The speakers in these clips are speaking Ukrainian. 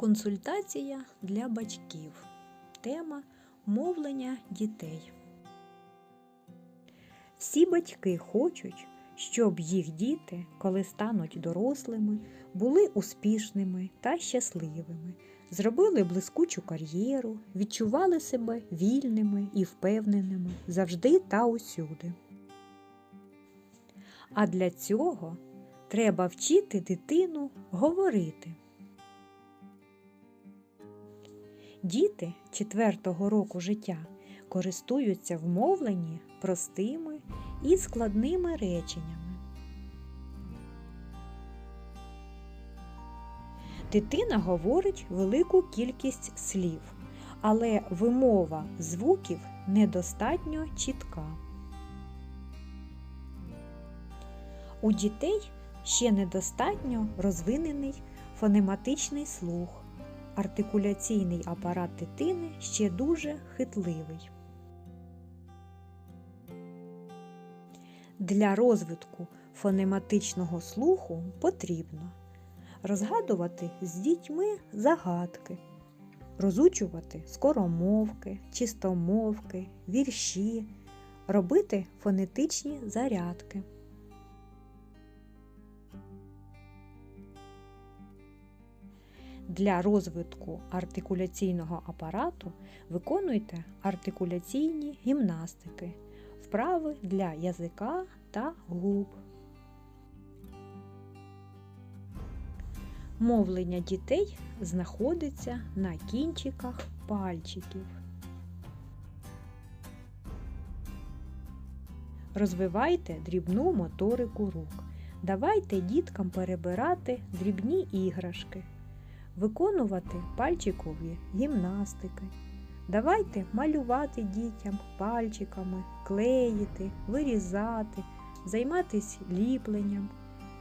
Консультація для батьків. Тема мовлення дітей. Всі батьки хочуть, щоб їх діти, коли стануть дорослими, були успішними та щасливими, зробили блискучу кар'єру, відчували себе вільними і впевненими завжди та усюди. А для цього треба вчити дитину говорити. Діти четвертого року життя користуються в мовленні простими і складними реченнями. Дитина говорить велику кількість слів, але вимова звуків недостатньо чітка. У дітей ще недостатньо розвинений фонематичний слух. Артикуляційний апарат дитини ще дуже хитливий. Для розвитку фонематичного слуху потрібно розгадувати з дітьми загадки, розучувати скоромовки, чистомовки, вірші, робити фонетичні зарядки. Для розвитку артикуляційного апарату виконуйте артикуляційні гімнастики, вправи для язика та губ. Мовлення дітей знаходиться на кінчиках пальчиків. Розвивайте дрібну моторику рук. Давайте діткам перебирати дрібні іграшки виконувати пальчикові гімнастики. Давайте малювати дітям пальчиками, клеїти, вирізати, займатися ліпленням,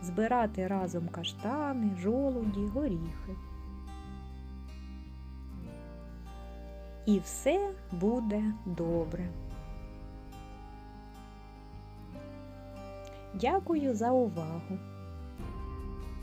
збирати разом каштани, жолуді, горіхи. І все буде добре. Дякую за увагу!